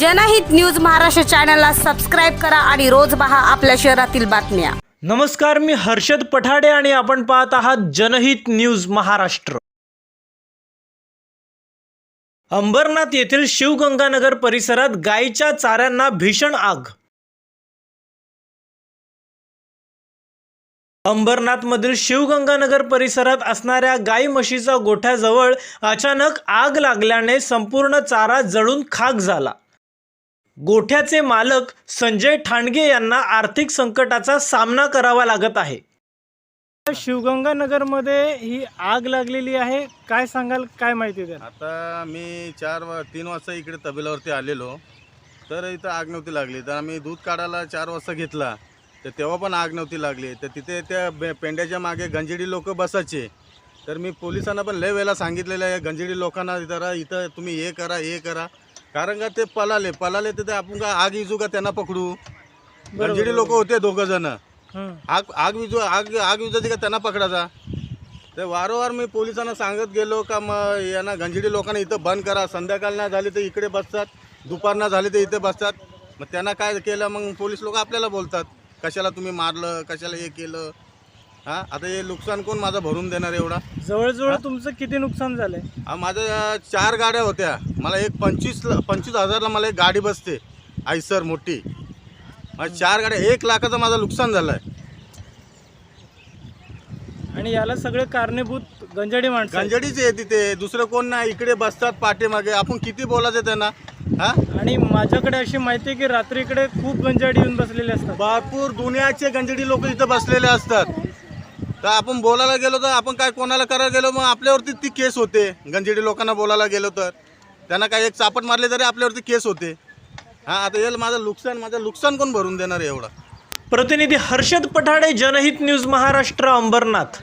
जनहित न्यूज महाराष्ट्र चॅनलला सबस्क्राईब करा आणि रोज पहा आपल्या शहरातील बातम्या. नमस्कार मी हर्षद पठाडे आणि आपण पाहत आहात जनहित न्यूज महाराष्ट्र. अंबरनाथ येथील शिवगंगानगर परिसरात गायीच्या चाऱ्यांना भीषण आग. अंबरनाथमधील शिवगंगानगर परिसरात असणाऱ्या गाई म्हशीचा गोठ्याजवळ अचानक आग लागल्याने संपूर्ण चारा जळून खाक झाला. गोठ्याचे मालक संजय ठाणगे यांना आर्थिक संकटाचा सामना करावा लागत आहे. शिवगंगा नगरमध्ये ही आग लागलेली आहे. काय सांगाल काय माहिती द्या आता मी चार वा तीन वाजता इकडे तबेलावरती आलेलो. तर इथं आग नव्हती लागली. तर आम्ही दूध काढायला चार वाजता घेतला. तर तेव्हा पण आग नव्हती लागली. तर तिथे त्या बे- पेंड्याच्या मागे गंजेडी लोक बसायचे. तर मी पोलिसांना पण लय वेळेला सांगितलेलं आहे. गंजेडी लोकांना जरा इथं तुम्ही हे करा हे करा. कारण का ते पळाले पळाले तर ते आपण का आग इजू का त्यांना पकडू? गंजेडी लोक होते दोघं जण. आग आग विजू आग आग विजायची का त्यांना पकडायचा. तर वारंवार मी पोलिसांना सांगत गेलो का मग यांना गंजिडी लोकांना इथं बंद करा. संध्याकाळ नाही झाली तर इकडे बसतात दुपार नाही झाली तर इथे बसतात. मग त्यांना काय केलं? मग पोलीस लोक आपल्याला बोलतात. कशाला तुम्ही मारलं? कशाला हे केलं? हां आता हे नुकसान कोण माझं भरून देणार एवढा? जवळजवळ तुमचं किती नुकसान झालंय? हा, माझ्या चार गाड्या होत्या. मला एक पंचवीस पंचवीस हजारला मला एक गाडी बसते आयसर मोठी. माझ्या चार गाड्या एक लाखाचं माझं नुकसान झालं आहे आणि याला सगळे कारणीभूत गंजाडी माणसं आहेत. गंजडीच आहे तिथे. दुसरं कोण नाही. इकडे बसतात पाठीमागे. आपण किती बोलायचं त्यांना? हा? आणि माझ्याकडे अशी माहिती आहे की रात्री इकडे खूप गंजाडी येऊन बसलेले असतात. भरपूर दुनियाचे गंजडी लोक इथं बसलेले असतात. तर आपण बोलायला गेलो तर आपण काय कोणाला करायला गेलो? मग आपल्यावरती ती केस होते. गंजेडी लोकांना बोलायला गेलो तर. त्यांना काय एक चापट मारले तरी आपल्यावरती केस होते. हां आता येईल माझं नुकसान माझं नुकसान कोण भरून देणार एवढं? प्रतिनिधी हर्षद पठाडे जनहित न्यूज महाराष्ट्र अंबरनाथ.